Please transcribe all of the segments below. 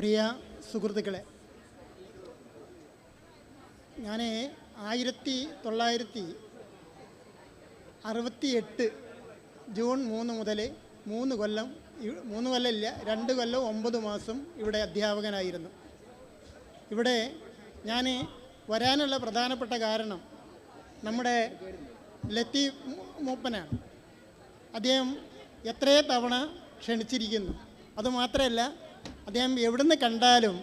പ്രിയ സുഹൃത്തുക്കളെ ഞാൻ ആയിരത്തി തൊള്ളായിരത്തി അറുപത്തി എട്ട് ജൂൺ മൂന്ന് മുതൽ മൂന്ന് കൊല്ലം മൂന്ന് കൊല്ലമില്ല രണ്ട് കൊല്ലം ഒമ്പത് മാസം ഇവിടെ അധ്യാപകനായിരുന്നു. ഇവിടെ ഞാൻ വരാനുള്ള പ്രധാനപ്പെട്ട കാരണം നമ്മുടെ ലത്തി മൂപ്പനാണ്. അദ്ദേഹം എത്രയോ തവണ ക്ഷണിച്ചിരിക്കുന്നു. അതുമാത്രമല്ല അദ്ദേഹം എവിടുന്ന് കണ്ടാലും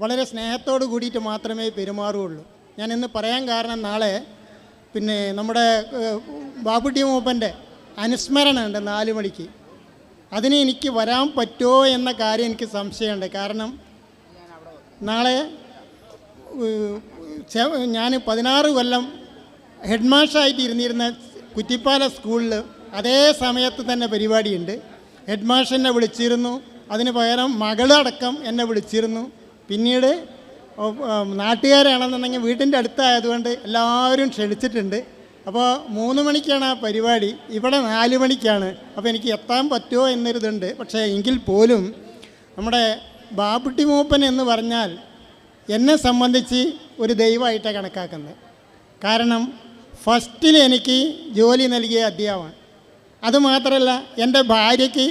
വളരെ സ്നേഹത്തോട് കൂടിയിട്ട് മാത്രമേ പെരുമാറുകയുള്ളൂ. ഞാൻ ഇന്ന് പറയാൻ കാരണം നാളെ പിന്നെ നമ്മുടെ ബാബുട്ടി മൂപ്പന്റെ അനുസ്മരണം ഉണ്ട് നാല് മണിക്ക്. അതിന് എനിക്ക് വരാൻ പറ്റുമോ എന്ന കാര്യം എനിക്ക് സംശയമുണ്ട്. കാരണം നാളെ ഞാൻ പതിനാറ് കൊല്ലം ഹെഡ് മാഷായിട്ട് ഇരുന്നിരുന്ന കുറ്റിപ്പാല സ്കൂളിൽ അതേ സമയത്ത് തന്നെ പരിപാടിയുണ്ട്. ഹെഡ് മാഷിനെ വിളിച്ചിരുന്നു. അതിന് പകരം മകളടക്കം എന്നെ വിളിച്ചിരുന്നു. പിന്നീട് നാട്ടുകാരാണെന്നുണ്ടെങ്കിൽ വീട്ടിന്റെ അടുത്തായതുകൊണ്ട് എല്ലാവരും ക്ഷണിച്ചിട്ടുണ്ട്. അപ്പോൾ മൂന്ന് മണിക്കാണ് ആ പരിപാടി. ഇവിടെ നാല് മണിക്കാണ്. അപ്പോൾ എനിക്ക് എത്താൻ പറ്റുമോ എന്നൊരിതുണ്ട്. പക്ഷേ എങ്കിൽ പോലും നമ്മുടെ ബാബുട്ടി മൂപ്പൻ എന്ന് പറഞ്ഞാൽ എന്നെ സംബന്ധിച്ച് ഒരു ദൈവമായിട്ടാണ് കണക്കാക്കുന്നത്. കാരണം ഫസ്റ്റിൽ എനിക്ക് ജോലി നൽകിയ അദ്ദേഹമാണ് അതുമാത്രമല്ല എന്റെ ഭാര്യയ്ക്ക്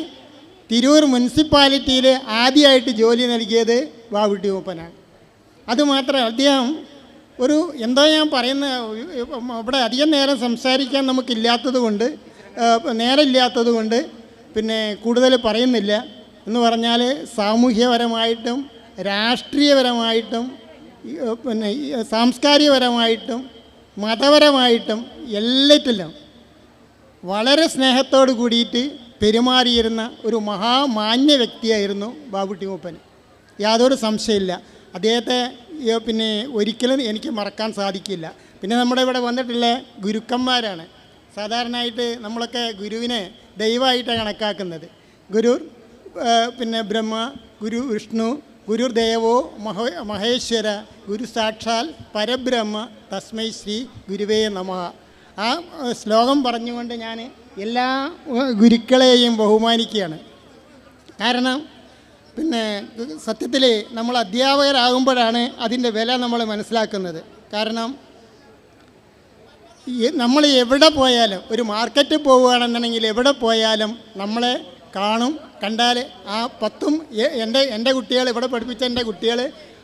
തിരൂർ മുനിസിപ്പാലിറ്റിയിൽ ആദ്യമായിട്ട് ജോലി നൽകിയത് വാവുട്ടി മൂപ്പനാണ്. അതുമാത്രം അദ്ദേഹം ഒരു എന്തോ ഞാൻ പറയുന്ന ഇവിടെ അധികം നേരം സംസാരിക്കാൻ നമുക്കില്ലാത്തത് കൊണ്ട് നേരമില്ലാത്തത് കൊണ്ട് പിന്നെ കൂടുതൽ പറയുന്നില്ല. എന്ന് പറഞ്ഞാൽ സാമൂഹ്യപരമായിട്ടും രാഷ്ട്രീയപരമായിട്ടും പിന്നെ സാംസ്കാരികപരമായിട്ടും മതപരമായിട്ടും എല്ലാറ്റിലും വളരെ സ്നേഹത്തോട് കൂടിയിട്ട് പെരുമാറിയിരുന്ന ഒരു മഹാമാന്യ വ്യക്തിയായിരുന്നു ബാബുട്ടി മൂപ്പൻ. യാതൊരു സംശയമില്ല അദ്ദേഹത്തെ പിന്നെ ഒരിക്കലും എനിക്ക് മറക്കാൻ സാധിക്കില്ല. പിന്നെ നമ്മുടെ ഇവിടെ വന്നിട്ടുള്ള ഗുരുക്കന്മാരാണ്. സാധാരണയായിട്ട് നമ്മളൊക്കെ ഗുരുവിനെ ദൈവമായിട്ടാണ് കണക്കാക്കുന്നത്. ഗുരു പിന്നെ ബ്രഹ്മ ഗുരു വിഷ്ണു ഗുരുർ ദേവോ മഹ മഹേശ്വര ഗുരു സാക്ഷാൽ പരബ്രഹ്മ തസ്മൈ ശ്രീ ഗുരുവേ നമ. ആ ശ്ലോകം പറഞ്ഞുകൊണ്ട് ഞാൻ എല്ലാ ഗുരുക്കളെയും ബഹുമാനിക്കുകയാണ്. കാരണം പിന്നെ സത്യത്തിൽ നമ്മൾ അധ്യാപകരാകുമ്പോഴാണ് അതിന്റെ വില നമ്മൾ മനസ്സിലാക്കുന്നത്. കാരണം നമ്മൾ എവിടെ പോയാലും ഒരു മാർക്കറ്റിൽ പോവുകയാണെന്നുണ്ടെങ്കിൽ എവിടെ പോയാലും നമ്മളെ കാണും കണ്ടാൽ ആ പത്തും എന്റെ എന്റെ കുട്ടികൾ ഇവിടെ പഠിപ്പിച്ച എന്റെ കുട്ടികൾ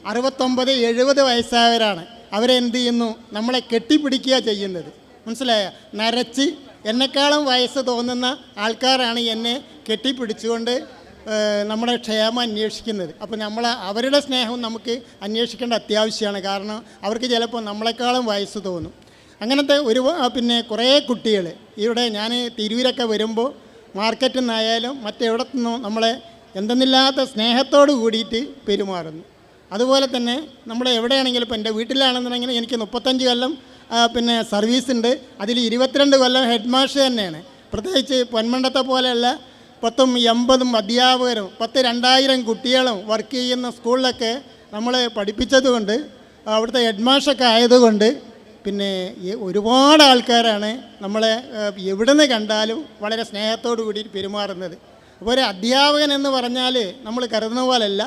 അറുപത്തൊമ്പത് എഴുപത് വയസ്സായവരാണ്. അവരെന്ത് ചെയ്യുന്നു? നമ്മളെ കെട്ടിപ്പിടിക്കുക ചെയ്യുന്നത്. മനസ്സിലായ? നരച്ച് എന്നെക്കാളും വയസ്സ് തോന്നുന്ന ആൾക്കാരാണ് എന്നെ കെട്ടിപ്പിടിച്ചുകൊണ്ട് നമ്മുടെ ക്ഷേമം അന്വേഷിക്കുന്നത്. അപ്പോൾ നമ്മൾ അവരുടെ സ്നേഹവും നമുക്ക് അന്വേഷിക്കേണ്ട അത്യാവശ്യമാണ്. കാരണം അവർക്ക് ചിലപ്പോൾ നമ്മളെക്കാളും വയസ്സ് തോന്നും. അങ്ങനത്തെ ഒരു പിന്നെ കുറേ കുട്ടികൾ ഇവിടെ ഞാൻ തിരൂരൊക്കെ വരുമ്പോൾ മാർക്കറ്റിൽ നിന്നായാലും മറ്റെവിടെ നിന്നും നമ്മളെ എന്തെന്നില്ലാത്ത സ്നേഹത്തോട് കൂടിയിട്ട് പെരുമാറുന്നു. അതുപോലെ തന്നെ നമ്മൾ എവിടെയാണെങ്കിലും ഇപ്പോൾ എന്റെ വീട്ടിലാണെന്നുണ്ടെങ്കിൽ എനിക്ക് മുപ്പത്തഞ്ച് കൊല്ലം പിന്നെ സർവീസ് ഉണ്ട്. അതിൽ ഇരുപത്തിരണ്ട് കൊല്ലം ഹെഡ് മാസ്റ്റർ തന്നെയാണ്. പ്രത്യേകിച്ച് പൊന്മണ്ടത്തെ പോലെയുള്ള പത്തും എൺപതും അധ്യാപകരും പത്ത് രണ്ടായിരം കുട്ടികളും വർക്ക് ചെയ്യുന്ന സ്കൂളിലൊക്കെ നമ്മൾ പഠിപ്പിച്ചതുകൊണ്ട് അവിടുത്തെ ഹെഡ് മാസ്റ്ററൊക്കെ ആയതുകൊണ്ട് പിന്നെ ഒരുപാട് ആൾക്കാരാണ് നമ്മളെ എവിടെ എവിടുന്ന് കണ്ടാലും വളരെ സ്നേഹത്തോടു കൂടി പെരുമാറുന്നത്. അപ്പോൾ ഒരു അധ്യാപകൻ എന്ന് പറഞ്ഞാൽ നമ്മൾ കരുതുന്ന പോലല്ല.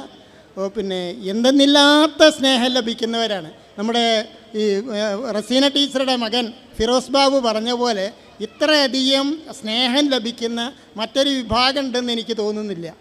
പിന്നെ എന്തെന്നില്ലാത്ത സ്നേഹം ലഭിക്കുന്നവരാണ്. നമ്മുടെ ഈ റസീന ടീച്ചറുടെ മകൻ ഫിറോസ് ബാബു പറഞ്ഞ പോലെ ഇത്രയധികം സ്നേഹം ലഭിക്കുന്ന മറ്റൊരു വിഭാഗം ഉണ്ടെന്ന് എനിക്ക് തോന്നുന്നില്ല.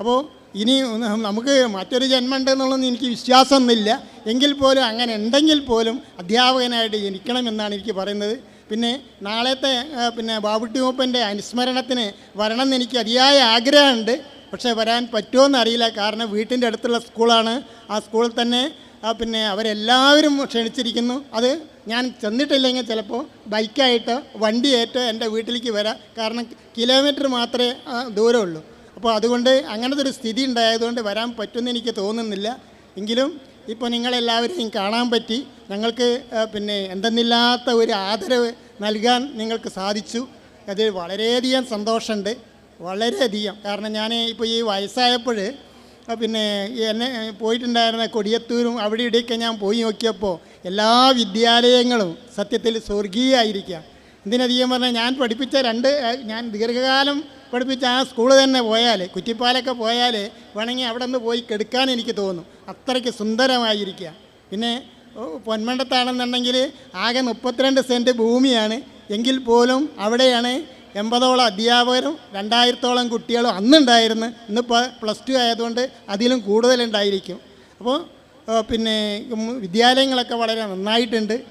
അപ്പോൾ ഇനി നമുക്ക് മറ്റൊരു ജന്മം ഉണ്ടെന്നുള്ളതൊന്നും എനിക്ക് വിശ്വാസമൊന്നുമില്ല. എങ്കിൽ പോലും അങ്ങനെ ഉണ്ടെങ്കിൽ പോലും അധ്യാപകനായിട്ട് ജനിക്കണമെന്നാണ് എനിക്ക് പറയുന്നത്. പിന്നെ നാളത്തെ പിന്നെ ബാബുട്ടി മൂപ്പന്റെ അനുസ്മരണത്തിന് വരണം എന്ന് എനിക്ക് അതിയായ ആഗ്രഹമുണ്ട്. പക്ഷേ വരാൻ പറ്റുമോ എന്നറിയില്ല. കാരണം വീട്ടിന്റെ അടുത്തുള്ള സ്കൂളാണ്. ആ സ്കൂളിൽ തന്നെ പിന്നെ അവരെല്ലാവരും ക്ഷണിച്ചിരിക്കുന്നു. അത് ഞാൻ ചെന്നിട്ടില്ലെങ്കിൽ ചിലപ്പോൾ ബൈക്കായിട്ട് വണ്ടിയേറ്റ് എന്റെ വീട്ടിലേക്ക് വരാം. കാരണം കിലോമീറ്റർ മാത്രമേ ദൂരമുള്ളൂ. അപ്പോൾ അതുകൊണ്ട് അങ്ങനത്തെ ഒരു സ്ഥിതി ഉണ്ടായതുകൊണ്ട് വരാൻ പറ്റുമെന്ന് എനിക്ക് തോന്നുന്നില്ല. എങ്കിലും ഇപ്പോൾ നിങ്ങളെല്ലാവരെയും കാണാൻ പറ്റി. ഞങ്ങൾക്ക് പിന്നെ എന്തെന്നില്ലാത്ത ഒരു ആദരവ് നൽകാൻ നിങ്ങൾക്ക് സാധിച്ചു. അത് വളരെയധികം സന്തോഷമുണ്ട്. വളരെയധികം. കാരണം ഞാൻ ഇപ്പോൾ ഈ വയസ്സായപ്പോൾ പിന്നെ എന്നെ പോയിട്ടുണ്ടായിരുന്ന കൊടിയത്തൂരും അവിടെ ഇവിടെയൊക്കെ ഞാൻ പോയി നോക്കിയപ്പോൾ എല്ലാ വിദ്യാലയങ്ങളും സത്യത്തിൽ സ്വർഗീയമായിരിക്കുക എന്തിനധികം പറഞ്ഞാൽ ഞാൻ പഠിപ്പിച്ച രണ്ട് ഞാൻ ദീർഘകാലം പഠിപ്പിച്ച ആ സ്കൂൾ തന്നെ പോയാൽ കുറ്റിപ്പാലൊക്കെ പോയാൽ വേണമെങ്കിൽ അവിടെ നിന്ന് പോയി കെടുക്കാൻ എനിക്ക് തോന്നും. അത്രയ്ക്ക് സുന്ദരമായിരിക്കുക. പിന്നെ പൊന്മണ്ടത്താണെന്നുണ്ടെങ്കിൽ ആകെ മുപ്പത്തിരണ്ട് സെന്റ് ഭൂമിയാണ്. എങ്കിൽ പോലും അവിടെയാണ് എൺപതോളം അധ്യാപകരും രണ്ടായിരത്തോളം കുട്ടികളും അന്നുണ്ടായിരുന്നു. ഇന്നിപ്പോൾ പ്ലസ് ടു ആയതുകൊണ്ട് അതിലും കൂടുതലുണ്ടായിരിക്കും. അപ്പോൾ പിന്നെ വിദ്യാലയങ്ങളൊക്കെ വളരെ നന്നായിട്ടുണ്ട്.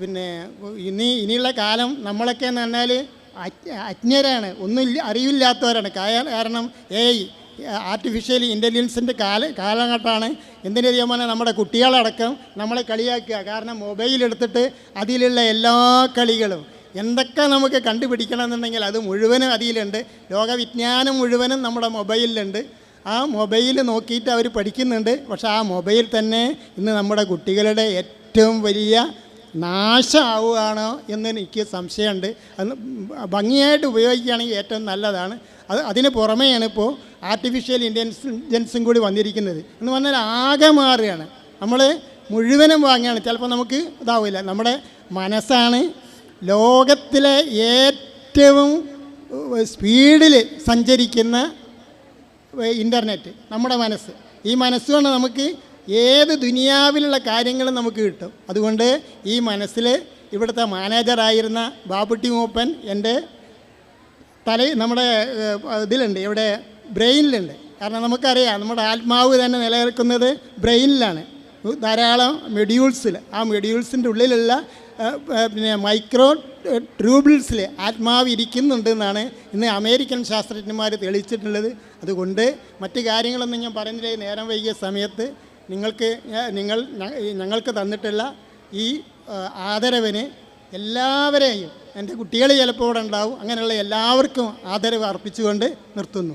പിന്നെ ഇനി ഇനിയുള്ള കാലം നമ്മളൊക്കെ എന്ന് പറഞ്ഞാൽ അജ്ഞ- അജ്ഞരാണ്. ഒന്നും അറിവില്ലാത്തവരാണ്. കാരണം ഏ ആർട്ടിഫിഷ്യൽ ഇന്റലിജൻസിന്റെ കാല കാലഘട്ടമാണ്. എന്തിനധികം പറഞ്ഞാൽ നമ്മുടെ കുട്ടികളടക്കം നമ്മളെ കളിയാക്കുക. കാരണം മൊബൈൽ എടുത്തിട്ട് അതിലുള്ള എല്ലാ കളികളും എന്തൊക്കെ നമുക്ക് കണ്ടുപിടിക്കണം എന്നുണ്ടെങ്കിൽ അത് മുഴുവനും അതിലുണ്ട്. ലോകവിജ്ഞാനം മുഴുവനും നമ്മുടെ മൊബൈലിലുണ്ട്. ആ മൊബൈൽ നോക്കിയിട്ട് അവർ പഠിക്കുന്നുണ്ട്. പക്ഷേ ആ മൊബൈൽ തന്നെ ഇന്ന് നമ്മുടെ കുട്ടികളുടെ ഏറ്റവും വലിയ നാശമാവുകയാണോ എന്ന് എനിക്ക് സംശയമുണ്ട്. അത് ഭംഗിയായിട്ട് ഉപയോഗിക്കുകയാണെങ്കിൽ ഏറ്റവും നല്ലതാണ്. അത് അതിന് പുറമെയാണ് ഇപ്പോൾ ആർട്ടിഫിഷ്യൽ ഇന്റലിജൻസും കൂടി വന്നിരിക്കുന്നത്. എന്ന് പറഞ്ഞാൽ ആകെ മാറുകയാണ്. നമ്മൾ മുഴുവനും വാങ്ങുകയാണ്. ചിലപ്പോൾ നമുക്ക് ഇതാവില്ല. നമ്മുടെ മനസ്സാണ് ലോകത്തിലെ ഏറ്റവും സ്പീഡിൽ സഞ്ചരിക്കുന്ന ഇന്റർനെറ്റ് നമ്മുടെ മനസ്സ്. ഈ മനസ്സുകൊണ്ട് നമുക്ക് ഏത് ദുനിയാവിലുള്ള കാര്യങ്ങളും നമുക്ക് കിട്ടും. അതുകൊണ്ട് ഈ മനസ്സിൽ ഇവിടുത്തെ മാനേജറായിരുന്ന ബാബുട്ടി മൂപ്പൻ എന്റെ തല നമ്മുടെ ഇതിലുണ്ട് ഇവിടെ ബ്രെയിനിലുണ്ട്. കാരണം നമുക്കറിയാം നമ്മുടെ ആത്മാവ് തന്നെ നിലനിൽക്കുന്നത് ബ്രെയിനിലാണ്. ധാരാളം മെഡ്യൂൾസിൽ ആ മെഡ്യൂൾസിന്റെ ഉള്ളിലുള്ള പിന്നെ മൈക്രോ ട്യൂബിൾസിൽ ആത്മാവ് ഇരിക്കുന്നുണ്ട് എന്നാണ് ഇന്ന് അമേരിക്കൻ ശാസ്ത്രജ്ഞന്മാർ തെളിയിച്ചിട്ടുള്ളത്. അതുകൊണ്ട് മറ്റ് കാര്യങ്ങളൊന്നും ഞാൻ പറയുന്നില്ല നേരം വൈകിയ സമയത്ത് നിങ്ങൾക്ക് നിങ്ങൾ ഞങ്ങൾക്ക് തന്നിട്ടുള്ള ഈ ആദരവിന് എല്ലാവരെയും എന്റെ കുട്ടികൾ ചിലപ്പോൾ ഇവിടെ ഉണ്ടാവും. അങ്ങനെയുള്ള എല്ലാവർക്കും ആദരവ് അർപ്പിച്ചുകൊണ്ട് നിർത്തുന്നു.